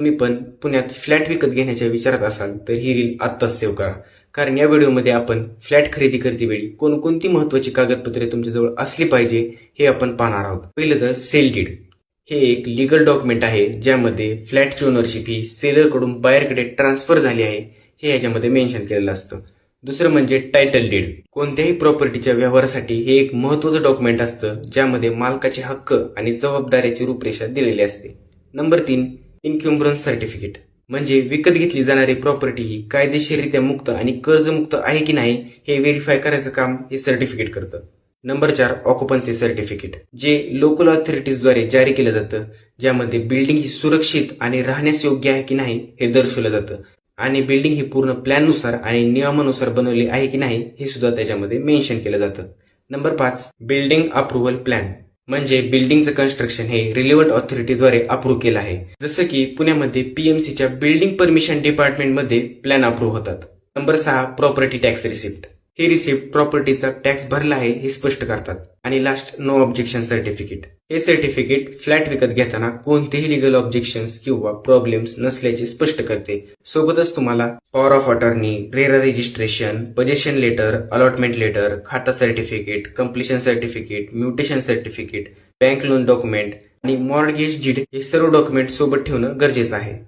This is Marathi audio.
तुम्ही पण पुण्यात फ्लॅट विकत घेण्याच्या विचारात असाल तर ही रील आत्ताच सेव्ह करा. कारण या व्हिडिओमध्ये आपण फ्लॅट खरेदी करतेवेळी कोणकोणती महत्वाची कागदपत्रे तुमच्याजवळ असली पाहिजे हे आपण पाहणार आहोत. पहिलं तर सेल डीड. हे एक लिगल डॉक्युमेंट आहे ज्यामध्ये फ्लॅटची ओनरशिप ही सेलरकडून बाहेरकडे ट्रान्सफर झाली आहे हे याच्यामध्ये मेन्शन केलेलं असतं. दुसरं म्हणजे टायटल डीड कोणत्याही प्रॉपर्टीच्या व्यवहारासाठी हे एक महत्वाचं डॉक्युमेंट असतं ज्यामध्ये मालकाचे हक्क आणि जबाबदाऱ्याची रूपरेषा दिलेली असते. नंबर तीन इन्क्युम्ब्रन्स सर्टिफिकेट. म्हणजे विकत घेतली जाणारी प्रॉपर्टी ही कायदेशीररित्या मुक्त आणि कर्जमुक्त आहे की नाही हे व्हेरीफाय करायचं काम हे सर्टिफिकेट करतं. नंबर चार ऑक्युपन्सी सर्टिफिकेट जे लोकल ऑथॉरिटीजद्वारे जारी केलं जातं ज्यामध्ये बिल्डिंग ही सुरक्षित आणि राहण्यास योग्य आहे की नाही हे दर्शवलं जातं. आणि बिल्डिंग ही पूर्ण प्लॅननुसार आणि नियमानुसार बनवली आहे की नाही हे सुद्धा त्याच्यामध्ये मेन्शन केलं जातं. नंबर पाच बिल्डिंग अप्रुव्हल प्लॅन म्हणजे बिल्डिंगचं कन्स्ट्रक्शन हे रिलेव्हंट ऑथॉरिटीद्वारे अप्रूव्ह केलं आहे. जसं की पुण्यामध्ये पीएमसीच्या बिल्डिंग परमिशन डिपार्टमेंटमध्ये प्लॅन अप्रूव्ह होतात. नंबर सहा प्रॉपर्टी टॅक्स रिसिप्ट ही रिसिप्ट प्रॉपर्टीचा टॅक्स भरला आहे हे स्पष्ट करतात. आणि लास्ट नो ऑब्जेक्शन सर्टिफिकेट हे सर्टिफिकेट फ्लॅट विकत घेताना कोणतेही लिगल ऑब्जेक्शन्स किंवा प्रॉब्लेम्स नसल्याचे स्पष्ट करते. सोबतच तुम्हाला power of attorney RERA registration possession letter allotment letter khata certificate completion certificate mutation certificate bank loan document आणि मॉर्गेज जीड हे सर्व डॉक्युमेंट सोबत ठेवणं गरजेचं आहे.